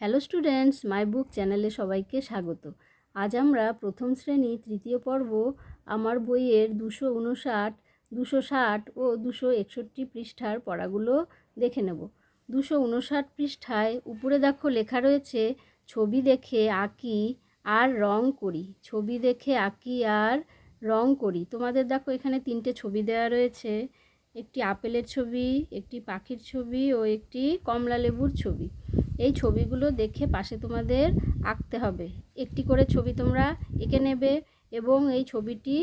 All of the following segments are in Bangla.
হ্যালো স্টুডেন্টস, মাই বুক চ্যানেলে সবাইকে স্বাগত। আজ আমরা প্রথম শ্রেণি, তৃতীয় পর্ব আমার বইয়ের দুশো উনষাট, দুশো ষাট ও দুশো একষট্টি পৃষ্ঠার পড়াগুলো দেখে নেব। দুশো উনষাট পৃষ্ঠায় উপরে দেখো লেখা রয়েছে, ছবি দেখে আঁকি আর রং করি। ছবি দেখে আঁকি আর রং করি। তোমাদের দেখো এখানে তিনটে ছবি দেওয়া রয়েছে, একটি আপেলের ছবি, একটি পাখির ছবি ও একটি কমলা লেবুর ছবি। এই ছবিগুলো দেখে পাশে তোমাদের আঁকতে হবে। একটি করে ছবি তোমরা এঁকে নেবে এবং এই ছবিটি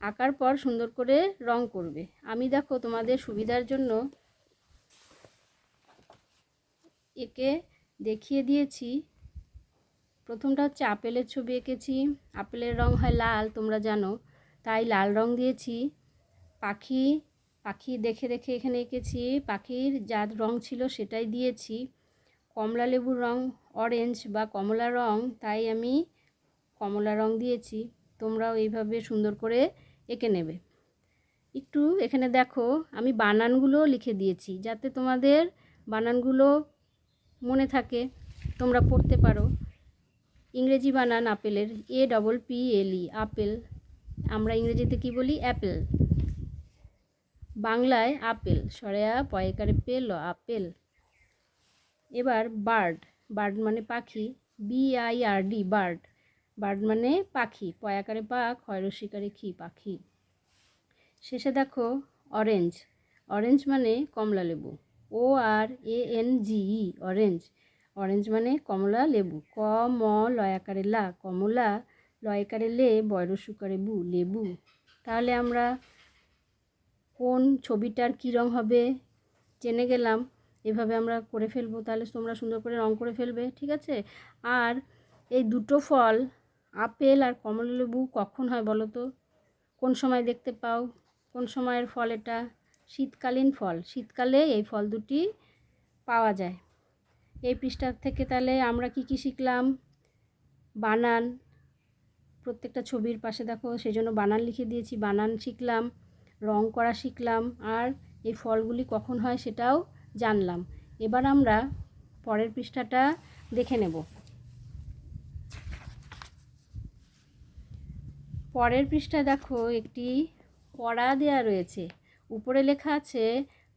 আঁকার পর সুন্দর করে রং করবে। আমি দেখো তোমাদের সুবিধার জন্য একে দেখিয়ে দিয়েছি। প্রথমটা হচ্ছে আপেলের ছবি এঁকেছি। আপেলের রং হয় লাল, তোমরা জানো। তাই লাল রং দিয়েছি। পাখি পাখি দেখে দেখে এখানে এঁকেছি। পাখির যা রং ছিল সেটাই দিয়েছি। কমলা লেবুর রং অরেঞ্জ বা কমলা রং, তাই আমি কমলা রং দিয়েছি। তোমরাও এইভাবে সুন্দর করে এঁকে নেবে। একটু এখানে দেখো, আমি বানানগুলো লিখে দিয়েছি যাতে তোমাদের বানানগুলো মনে থাকে, তোমরা পড়তে পারো। ইংরেজি বানান আপেলের, A double P L E, apple. আমরা ইংরেজিতে কি বলি? অ্যাপেল। বাংলায় আপেল, সরেয়া, পয়কারে পেল, আপেল। এবার বার্ড বার্ড মানে পাখি B I R D bird. Bird মানে পাখি পয়াকারে পাক হয়রসিকারে খি পাখি। শেষে দেখো অরেঞ্জ অরেঞ্জ মানে কমলা লেবু। O R A N G E orange orange মানে কমলা লেবু। ক, ম লয়াকারে লা। কমলা লয়কারে লে বয়রসুকারে বু, লেবু। তাহলে আমরা কোন ছবিটার কী রং হবে? জেনে গেলাম। এভাবে আমরা করে ফেলব, তাহলে তোমরা সুন্দর করে রং করে ফেলবে, ঠিক আছে? আর এই দুটো ফল, আপেল আর কমলা লেবু কখন হয় বলো তো? কোন সময় দেখতে পাও? কোন সময়ের ফল এটা? শীতকালীন ফল। শীতকালে এই ফল দুটি পাওয়া যায়। এই পৃষ্ঠার থেকে তাহলে আমরা কি কি শিখলাম? বানান। প্রত্যেকটা ছবির পাশে দেখো সেই জন্য বানান লিখে দিয়েছি, বানান শিখলাম, রং করা শিখলাম, আর এই ফলগুলি কখন হয় সেটাও জানলাম। এবার আমরা পরের পৃষ্ঠাটা দেখে নেব। পরের পৃষ্ঠায় দেখো একটি পড়া দেয়া রয়েছে। উপরে লেখা আছে,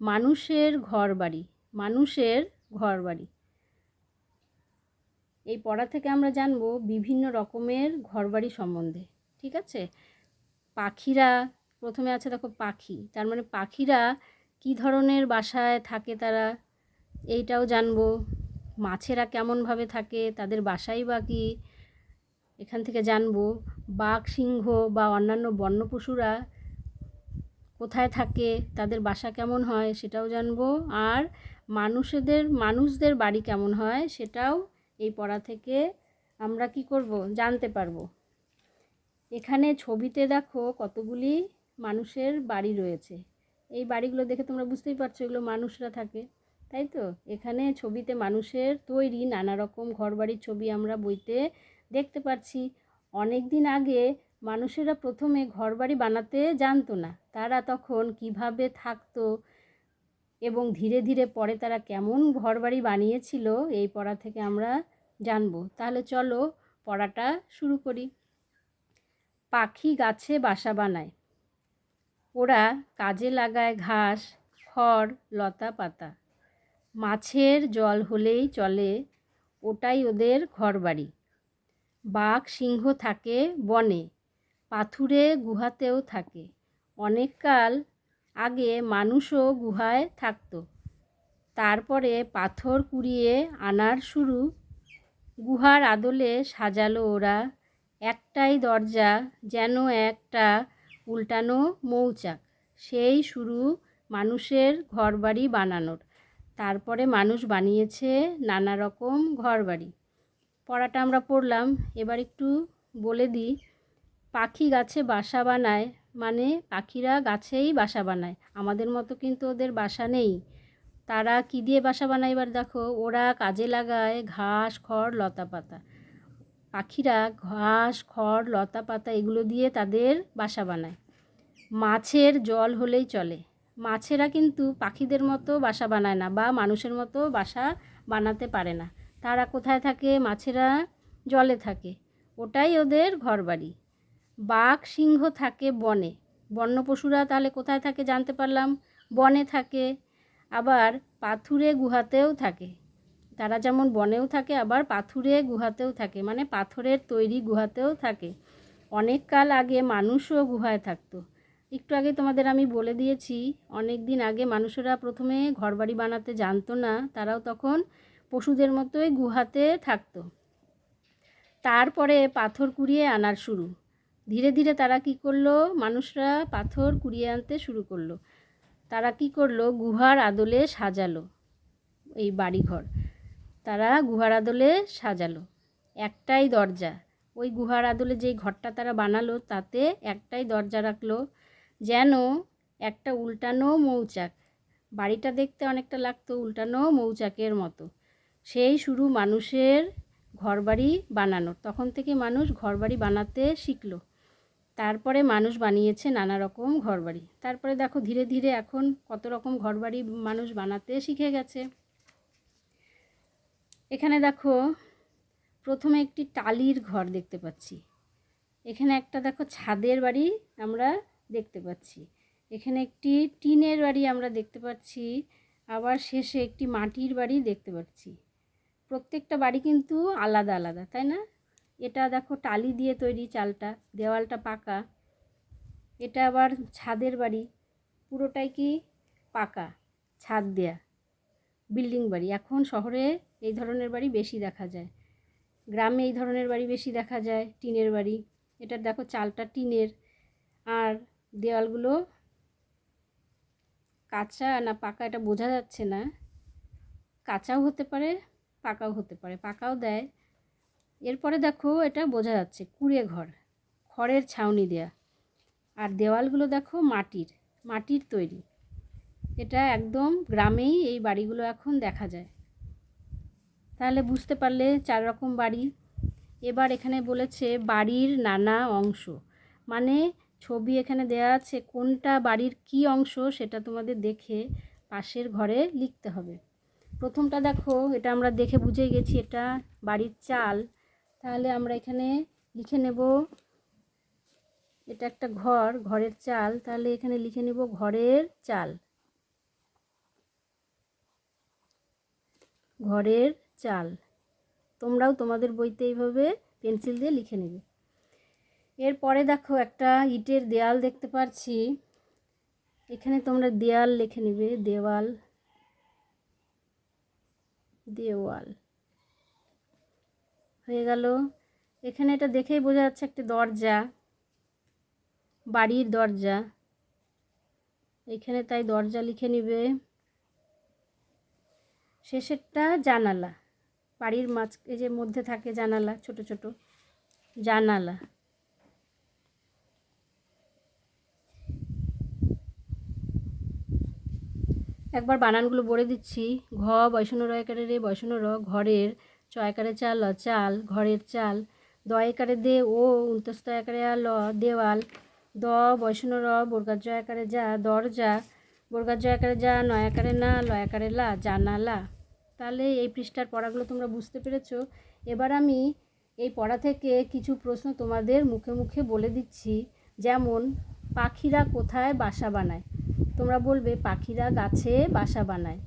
মানুষের ঘর বাড়ি মানুষের ঘর বাড়ি এই পড়া থেকে আমরা জানব বিভিন্ন রকমের ঘরবাড়ি সম্বন্ধে, ঠিক আছে? পাখিরা, প্রথমে আছে দেখো পাখি, তার মানে পাখিরা কি ধরনের বাসায় থাকে তারা? এইটাও জানব। মাছেরা কেমনভাবে থাকে? তাদের বাসাই বা কী? এখান থেকে জানব। বাঘ, সিংহ বা অন্যান্য বন্য পশুরা কোথায় থাকে? তাদের বাসা কেমন হয়? সেটাও জানব। আর মানুষদের মানুষদের বাড়ি কেমন হয়? সেটাও এই পড়া থেকে আমরা কি করব? জানতে পারব। এখানে ছবিতে দেখো কতগুলি মানুষের বাড়ি রয়েছে। এই বাড়িগুলো দেখে তোমরা বুঝতেই পারছ এগুলো মানুষরা থাকে, তাই তো? এখানে ছবিতে মানুষের তৈরি নানা রকম ঘরবাড়ির ছবি আমরা বইতে দেখতে পাচ্ছি। অনেক দিন আগে মানুষেরা প্রথমে ঘরবাড়ি বানাতে জানতো না, তারা তখন কীভাবে থাকতো এবং ধীরে ধীরে পরে তারা কেমন ঘরবাড়ি বানিয়েছিল এই পড়া থেকে আমরা জানব। তাহলে চলো পড়াটা শুরু করি। পাখি গাছে বাসা বানায়। ওরা কাজে লাগায় ঘাস, খড়, লতা পাতা। মাছের জল হলেই চলে, ওটাই ওদের ঘরবাড়ি। বাঘ সিংহ থাকে বনে, পাথুরে গুহাতেও থাকে। অনেককাল আগে মানুষও গুহায় থাকতো। তারপরে পাথর কুড়িয়ে আনার শুরু। গুহার আদলে সাজালো ওরা। একটাই দরজা যেন একটা উল্টানো মৌচাক। সেই শুরু মানুষের ঘরবাড়ি বানানোর। তারপরে মানুষ বানিয়েছে নানা রকম ঘরবাড়ি। পড়াটা আমরা পড়লাম। এবার একটু বলে দিই, পাখি গাছে বাসা বানায় মানে পাখিরা গাছেই বাসা বানায়। আমাদের মতো কিন্তু ওদের বাসা নেই। তারা কি দিয়ে বাসা বানায় এবার দেখো? ওরা কাজে লাগায় ঘাস, খড় লতা পাতা পাখিরা ঘাস, খড় লতা পাতা এগুলো দিয়ে তাদের বাসা বানায়। মাছের জল হলেই চলে। মাছেরা কিন্তু পাখিদের মতো বাসা বানায় না বা মানুষের মতো বাসা বানাতে পারে না। তারা কোথায় থাকে? মাছেরা জলে থাকে। ওটাই ওদের ঘরবাড়ি। বাঘ, সিংহ থাকে বনে। বন্য পশুরা তাহলে কোথায় থাকে জানতে পারলাম? বনে থাকে। আবার পাথুরে গুহাতেও থাকে। তারা যেমন বনেও থাকে, আবার পাথুরে গুহাতেও থাকে। মানে পাথরের তৈরি গুহাতেও থাকে। অনেক কাল আগে মানুষও গুহায় থাকতো। একটু আগে তোমাদের আমি বলে দিয়েছি, অনেক দিন আগে মানুষেরা প্রথমে ঘরবাড়ি বানাতে জানতো না, তারাও তখন পশুদের মতোই গুহাতে থাকতো। তারপরে পাথর কুড়িয়ে আনার শুরু। ধীরে ধীরে তারা কি করল? মানুষরা পাথর কুড়িয়ে আনতে শুরু করল। তারা কি করল? গুহার আদলে সাজালো এই বাড়িঘর। তারা গুহার আদলে সাজালো। একটাই দরজা। ওই গুহার আদলে যেই ঘরটা তারা বানালো, তাতে একটাই দরজা রাখল যেন একটা উল্টানো মৌচাক। বাড়িটা দেখতে অনেকটা লাগতো উল্টানো মৌচাকের মতো। সেই শুরু মানুষের ঘরবাড়ি বানানোর। তখন থেকে মানুষ ঘরবাড়ি বানাতে শিখলো। তারপরে মানুষ বানিয়েছে নানা রকম ঘরবাড়ি। তারপরে দেখো ধীরে ধীরে এখন কত রকম ঘরবাড়ি মানুষ বানাতে শিখে গেছে। এখানে দেখো, প্রথমে একটি টালির ঘর দেখতে পাচ্ছি। এখানে একটা দেখো ছাদের বাড়ি আমরা দেখতে পাচ্ছি। এখানে একটি টিনের বাড়ি আমরা দেখতে পাচ্ছি। আবার শেষে একটি মাটির বাড়ি দেখতে পাচ্ছি। প্রত্যেকটা বাড়ি কিন্তু আলাদা আলাদা, তাই না? এটা দেখো টালি দিয়ে তৈরি চালটা, দেওয়ালটা পাকা। এটা আবার ছাদের বাড়ি, পুরোটাই কি পাকা, ছাদ দেয়া। বিল্ডিং বাড়ি। এখন শহরে এই ধরনের বাড়ি বেশি দেখা যায়। গ্রামে এই ধরনের বাড়ি বেশি দেখা যায়, টিনের বাড়ি। এটা দেখো চালটা টিনের। আর দেওয়ালগুলো কাঁচা না পাকা এটা বোঝা যাচ্ছে না। কাঁচাও হতে পারে, পাকাও হতে পারে। পাকাও দেয়। এরপরে দেখো এটা বোঝা যাচ্ছে, কুড়ে ঘর। খড়ের ছাউনি দেয়া। আর দেওয়ালগুলো দেখো মাটির মাটির তৈরি। এটা একদম গ্রামেই এই বাড়িগুলো এখন দেখা যায়। তাহলে বুঝতে পারলে চার রকম বাড়ি। এবার এখানে বলেছে বাড়ির নানা অংশ। মানে ছবি এখানে দেয়া আছে কোনটা বাড়ির কি অংশ সেটা তোমাদের দেখে পাশের ঘরে লিখতে হবে। প্রথমটা দেখো, এটা আমরা দেখে বুঝে গেছি এটা বাড়ির চাল। তাহলে আমরা এখানে লিখে নেব এটা একটা ঘর, ঘরের চাল। তাহলে এখানে লিখে নেব ঘরের চাল। ঘরের চাল। তোমরাও তোমাদের বইতে এইভাবে পেন্সিল দিয়ে লিখে নেবে। এরপরে দেখো একটা ইটের দেয়াল দেখতে পাচ্ছি এখানে তোমরা দেয়াল লিখে নেবে, দেওয়াল। দেওয়াল। হয়ে গেল। এখানে এটা দেখেই বোঝা যাচ্ছে একটা দরজা, বাড়ির দরজা। এখানে তাই দরজা লিখে নিবে। শেষেরটা জানালা। বাড়ির মাঝ, এই যে মধ্যে থাকে জানালা, ছোট ছোট। জানালা। একবার বানানগুলো বলে দিচ্ছি। ঘ, বৈষ্ণব রয়কারে রে, বৈষ্ণব র ঘরের চয়কারে চাল, ল চাল, ঘরের চাল। দ একারে দে, ও উন্তস্ত একারে আ, ল, দেওয়াল। দ, বৈষ্ণব র বর্গার জয়াকারে যা, দরজা। বর্গার জয়াকারে যা নয়াকারে না লয়াকারে লা, জানালা। তাহলে এই পৃষ্ঠার পড়াগুলো তোমরা বুঝতে পেরেছ। এবার আমি এই পড়া থেকে কিছু প্রশ্ন তোমাদের মুখে মুখে বলে দিচ্ছি। যেমন, পাখিরা কোথায় বাসা বানায়? তোমরা বলবে, পাখিরা গাছে বাসা বানায়।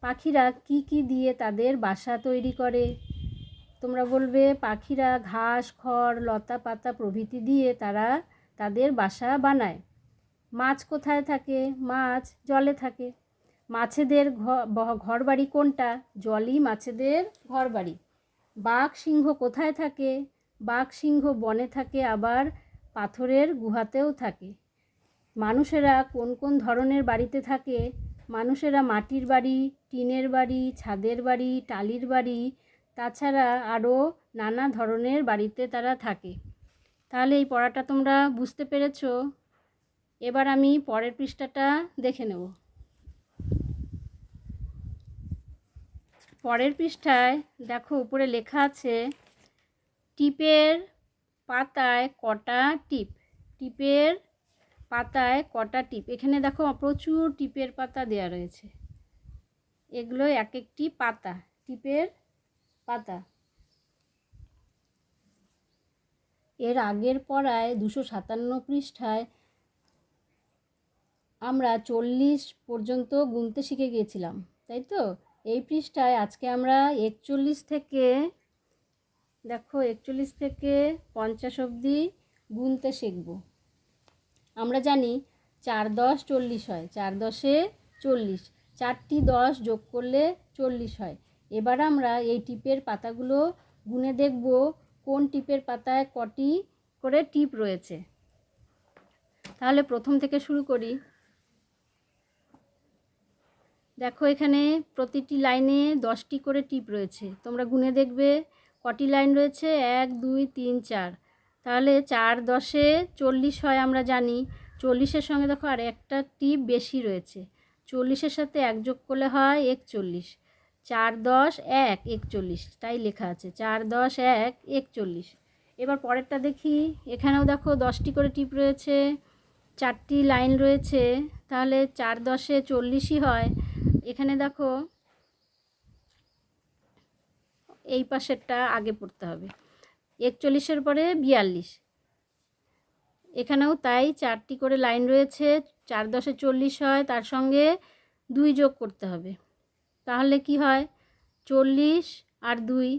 পাখিরা কি কি দিয়ে তাদের বাসা তৈরি করে? তোমরা বলবে, পাখিরা ঘাস, খড়, লতা পাতা প্রভৃতি দিয়ে তারা তাদের বাসা বানায়। মাছ কোথায় থাকে? মাছ জলে থাকে। মাছেদের ঘর বাড়ি কোনটা? জলই মাছেদের ঘর বাড়ি বাঘ সিংহ কোথায় থাকে? বাঘ সিংহ বনে থাকে, আবার পাথরের গুহাতেও থাকে। মানুষেরা কোন কোন ধরনের বাড়িতে থাকে? মানুষেরা মাটির বাড়ি, টিনের বাড়ি, ছাদের বাড়ি, টালির বাড়ি, তাছাড়া আরও নানা ধরনের বাড়িতে তারা থাকে। তাহলে এই পড়াটা তোমরা বুঝতে পেরেছ। এবার আমি পরের পৃষ্ঠাটা দেখে নেব। পরের পৃষ্ঠায় দেখো উপরে লেখা আছে, টিপের পাতায় কটা টিপ? টিপের পাতায় কটা টিপ? এখানে দেখো প্রচুর টিপের পাতা দেওয়া রয়েছে। এগুলো এক একটি পাতা, টিপের পাতা। এর আগের পড়ায় দুশো সাতান্ন পৃষ্ঠায় আমরা চল্লিশ পর্যন্ত গুনতে শিখে গিয়েছিলাম, তাই তো? এই পৃষ্ঠায় আজকে আমরা একচল্লিশ থেকে, দেখো একচল্লিশ থেকে পঞ্চাশ অবধি গুনতে শিখব। আমরা জানি চার দশ চল্লিশ হয়, চার দশে চল্লিশ, চারটি দশ যোগ করলে চল্লিশ হয়। এবার আমরা এই টিপের পাতাগুলো গুনে দেখব, কোন টিপের পাতায় কটি করে টিপ রয়েছে। তাহলে প্রথম থেকে শুরু করি। দেখো এখানে প্রতিটি লাইনে দশটি করে টিপ রয়েছে। তোমরা গুনে দেখবে কটি লাইন রয়েছে? এক, দুই, তিন, চার। তাহলে চার দশে চল্লিশ হয় আমরা জানি। চল্লিশের সঙ্গে দেখো আর একটা টিপ বেশি রয়েছে। চল্লিশের সাথে এক যোগ করলে হয় একচল্লিশ। চার দশ, এক, একচল্লিশ। তাই লেখা আছে। চার দশ, এক, একচল্লিশ। এবার পরেরটা দেখি। এখানেও দেখো দশটি করে টিপ রয়েছে। চারটি লাইন রয়েছে। তাহলে চার দশে চল্লিশই হয়। এখানে দেখো, এই পাশেরটা আগে পড়তে হবে। একচল্লিশের পরে বিয়াল্লিশ। এখানেও তাই চারটি করে লাইন রয়েছে, চার দশে চল্লিশ হয়, তার সঙ্গে দুই যোগ করতে হবে। তাহলে কি হয়? চল্লিশ আর দুই,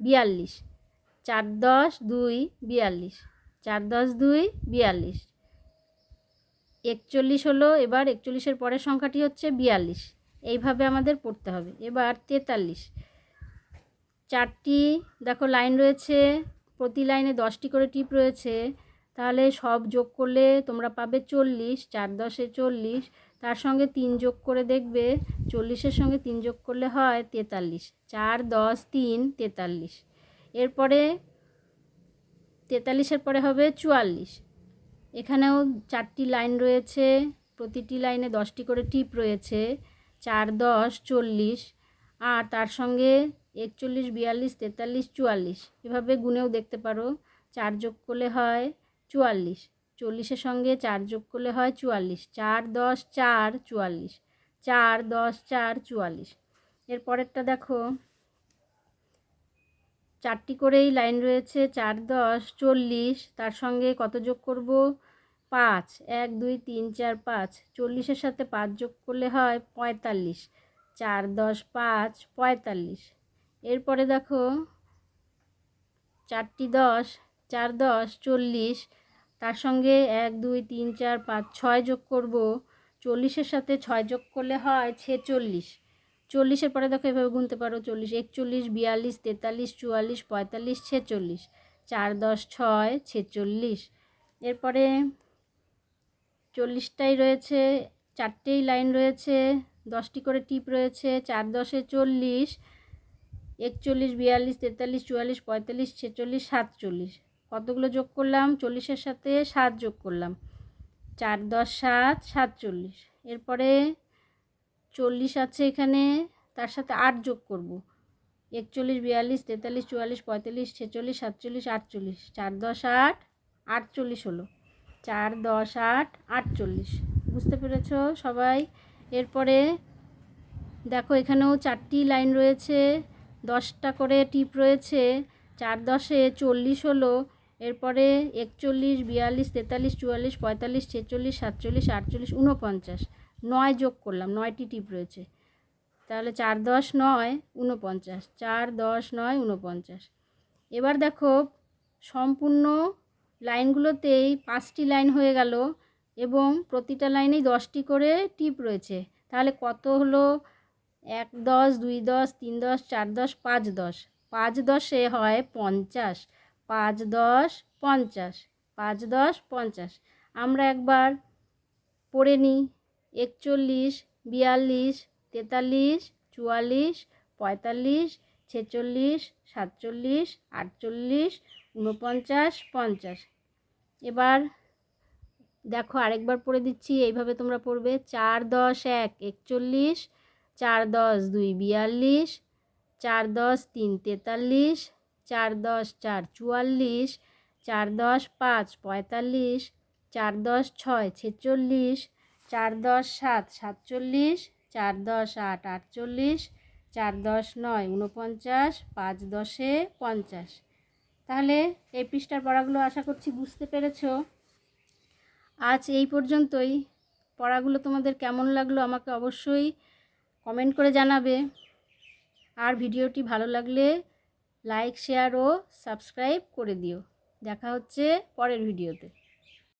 বিয়াল্লিশ। চার দশ, দুই, বিয়াল্লিশ। চার দশ, দুই, বিয়াল্লিশ। একচল্লিশ হলো, এবার একচল্লিশের পরের সংখ্যাটি হচ্ছে বিয়াল্লিশ। এইভাবে আমাদের পড়তে হবে। এবার তেতাল্লিশ। চারটি, দেখো লাইন রয়েছে, প্রতি লাইনে দশটি করে টিপ রয়েছে, তাহলে সব যোগ করলে তোমরা পাবে চল্লিশ, চার দশে চল্লিশ, তার সঙ্গে তিন যোগ করে দেখবে, চল্লিশের সঙ্গে তিন যোগ করলে হয় তেতাল্লিশ, চার দশ তিন তেতাল্লিশ। এরপরে তেতাল্লিশের পরে হবে চুয়াল্লিশ। এখানেও চারটি লাইন রয়েছে, প্রতিটি লাইনে দশটি করে টিপ রয়েছে চার দশ চল্লিশ, আর তার সঙ্গে একচল্লিশ, বিয়াল্লিশ, তেতাল্লিশ, চুয়াল্লিশ। এভাবে গুনেও দেখতে পারো, চার যোগ করলে হয় চুয়াল্লিশ। চল্লিশের সঙ্গে চার যোগ করলে হয় চুয়াল্লিশ। চার দশ চার চুয়াল্লিশ। চার দশ চার চুয়াল্লিশ। এরপরেরটা দেখো। চারটি করেই লাইন রয়েছে, চার দশ, চল্লিশ। তার সঙ্গে কত যোগ করব? পাঁচ, এক, দুই, তিন, চার, পাঁচ, চল্লিশের সাথে পাঁচ যোগ করলে হয় পঁয়তাল্লিশ। চার, দশ, পাঁচ, পঁয়তাল্লিশ। এরপরে দেখো, চারটি দশ, চার, দশ, চল্লিশ, তার সঙ্গে এক, দুই, তিন, চার, পাঁচ, ছয় যোগ করব। চল্লিশের সাথে ছয় যোগ করলে হয় ছেচল্লিশ। চল্লিশের পরে দেখো এভাবে গুনতে পারো, চল্লিশ, একচল্লিশ, বিয়াল্লিশ, তেতাল্লিশ, চুয়াল্লিশ, পঁয়তাল্লিশ, ছেচল্লিশ। চার, দশ, ছয়, ছেচল্লিশ। এরপরে চল্লিশটাই রয়েছে, চারটেই লাইন রয়েছে, দশটি করে টিপ রয়েছে, চার দশে চল্লিশ, একচল্লিশ, বিয়াল্লিশ, তেতাল্লিশ, চুয়াল্লিশ, পঁয়তাল্লিশ, ছেচল্লিশ, সাতচল্লিশ। কতগুলো যোগ করলাম? চল্লিশের সাথে সাত যোগ করলাম। চার দশ সাত, সাতচল্লিশ। এরপরে চল্লিশ আছে এখানে, তার সাথে আট যোগ করব। একচল্লিশ, বিয়াল্লিশ, তেতাল্লিশ, চুয়াল্লিশ, পঁয়তাল্লিশ, ছেচল্লিশ, সাতচল্লিশ, আটচল্লিশ। চার দশ আট, আটচল্লিশ হলো। চার দশ আট আটচল্লিশ। বুঝতে পেরেছ সবাই? এরপরে দেখো এখানেও চারটি লাইন রয়েছে, দশটা করে টিপ রয়েছে, চার দশে চল্লিশ হলো, এরপরে একচল্লিশ, বিয়াল্লিশ, তেতাল্লিশ, চুয়াল্লিশ, পঁয়তাল্লিশ, ছেচল্লিশ, সাতচল্লিশ, আটচল্লিশ উনপঞ্চাশ নয় যোগ করলাম, নয়টি টিপ রয়েছে। তাহলে চার দশ নয় উনপঞ্চাশ চার দশ নয় উনপঞ্চাশ এবার দেখো সম্পূর্ণ লাইনগুলোতেই পাঁচটি লাইন হয়ে গেল এবং প্রতিটা লাইনেই দশটি করে টিপ রয়েছে। তাহলে কত হলো? এক দশ, দুই দশ, তিন দশ, চার দশ, পাঁচ দশ। পাঁচ দশে হয় পঞ্চাশ। পাঁচ দশ, পঞ্চাশ। পাঁচ দশ, পঞ্চাশ। আমরা একবার পড়ে নিই। একচল্লিশ, বিয়াল্লিশ, তেতাল্লিশ, চুয়াল্লিশ, পঁয়তাল্লিশ, ছেচল্লিশ, সাতচল্লিশ, আটচল্লিশ উনপঞ্চাশ পঞ্চাশ। এবার দেখো আরেকবার পড়ে দিচ্ছি, এইভাবে তোমরা পড়বে। চার দশ এক, একচল্লিশ, চার দশ দুই বিয়াল্লিশ, চার দশ তিন তেতাল্লিশ, চার দশ চার চুয়াল্লিশ, চার দশ পাঁচ পঁয়তাল্লিশ, চার দশ ছয় ছেচল্লিশ, চার দশ সাত সাতচল্লিশ, চার দশ আট আটচল্লিশ, চার দশ নয় উনপঞ্চাশ পাঁচ দশে পঞ্চাশ। তাহলে এই পৃষ্ঠার পড়াগুলো আশা করছি বুঝতে পেরেছ। আজ এই পর্যন্তই। পড়াগুলো তোমাদের কেমন লাগল আমাকে অবশ্যই কমেন্ট করে জানাবে। আর ভিডিওটি ভালো লাগলে লাইক, শেয়ার ও সাবস্ক্রাইব করে দিও। দেখা হচ্ছে পরের ভিডিওতে।